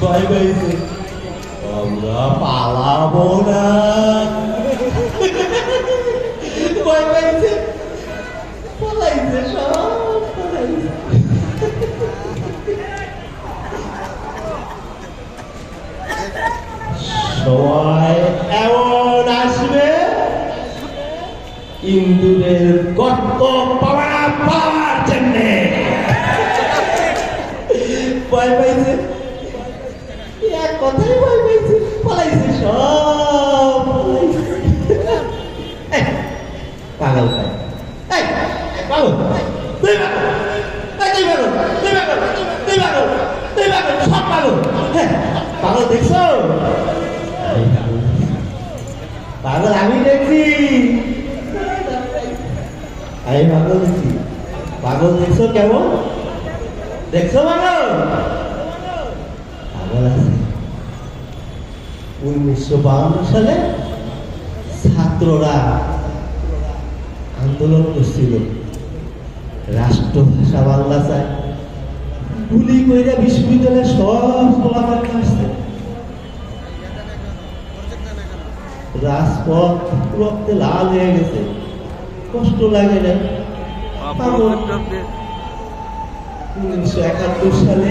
ভয় পাইছে আমরা পালাবো না। ভয় পাইছে পালাইছে সব পালাইছে সময় এমন আসবে। ইন্দুরের গর্ত পাওয়া পাওয়ার জন্যে ভয় পাইছে এক কথাই ভয় পাইছে পালাইছে সব পাগল ভাই। পাগল। তুই তুই পাগল। তুই পাগল। তুই পাগল। তুই পাগল। সব পাগল। পাগল দেখছ। পাগল আমি দেখছি। আমি পাগল দেখছি। পাগল দেখছ কেমন? দেখছ পাগল? পাগল আছে। উনিশশো সালে ছাত্ররা আন্দোলন করছিল। রাষ্ট্রভাষা বাংলা চায়। গুলি কইরা বিশ্ববিদ্যালয়ে সব আসছে। রাজপথ রক্তে লাল হয়ে গেছে। কষ্ট লাগে না। উনিশশো একাত্তর সালে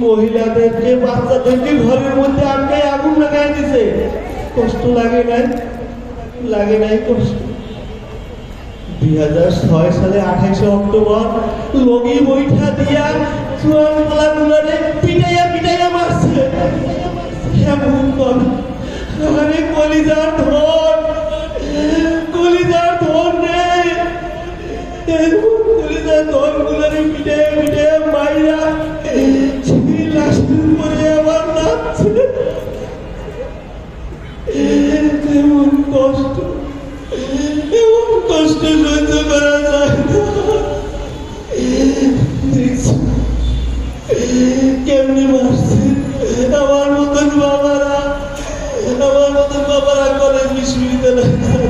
মহিলাদেরকে বাচ্চাদেরকে ঘরের মধ্যে আটকায় আগুন লাগাই দিছে, কষ্ট লাগে নাই? লাগে নাই কষ্ট। দুই হাজার ছয় সালে আঠাইশে অক্টোবর, লগি বৈঠা দিয়া চুয়ান পালাগুলারে পিটাইয়া পিটাইয়া মারছে। এমন কর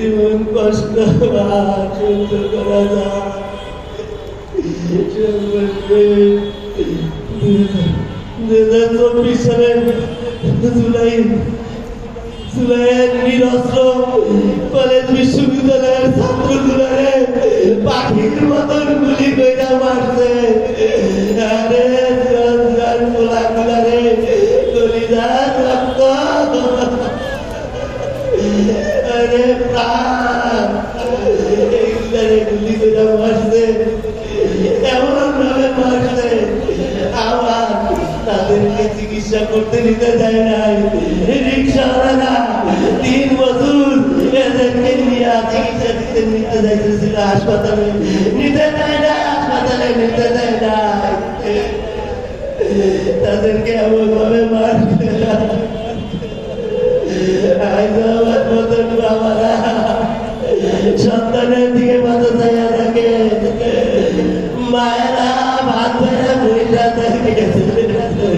জীবন কষ্ট সহ্য করা যায় দুই হাজার চব্বিশ সালের জুলাই জুলাইয়ের নিরস্ত্র কলেজ বিশ্ববিদ্যালয়ের ছাত্রগুলারে পাখির মতন গুলি কইরা চিকিৎসা করতে নিতে দেয় নাই। রিক্সাওয়ালা তিন বছর এদেরকে নিয়ে চিকিৎসা দিতে নিতে যাইতেছিল হাসপাতালে। নিতে দেয় না হাসপাতালে নিতে দেয় না তাদেরকে এমন ভাবে মারছে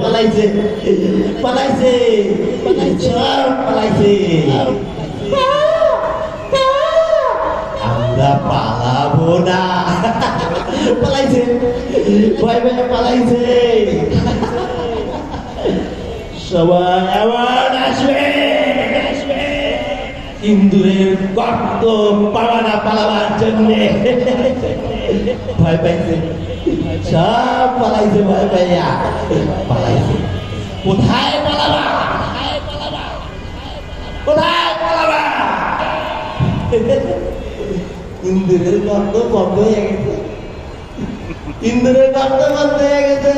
পালাইছে পালাইছে পালাইছে আমরা পালাবো না। পালাইছে, ভয় ভয় পালাইছে। সবাই আবার আসবে ইন্দুরের গর্ত পাওয়া না পালাবার জন্যে। ভয় পাইছে। সব পালাইছে, ভয় পাইয়া। পালাইছে। কোথায় পালাবা? ইন্দুরের গর্ত বন্ধ হয়ে গেছে। ইন্দ্রের গন্ধ বন্ধ হয়ে গেছে।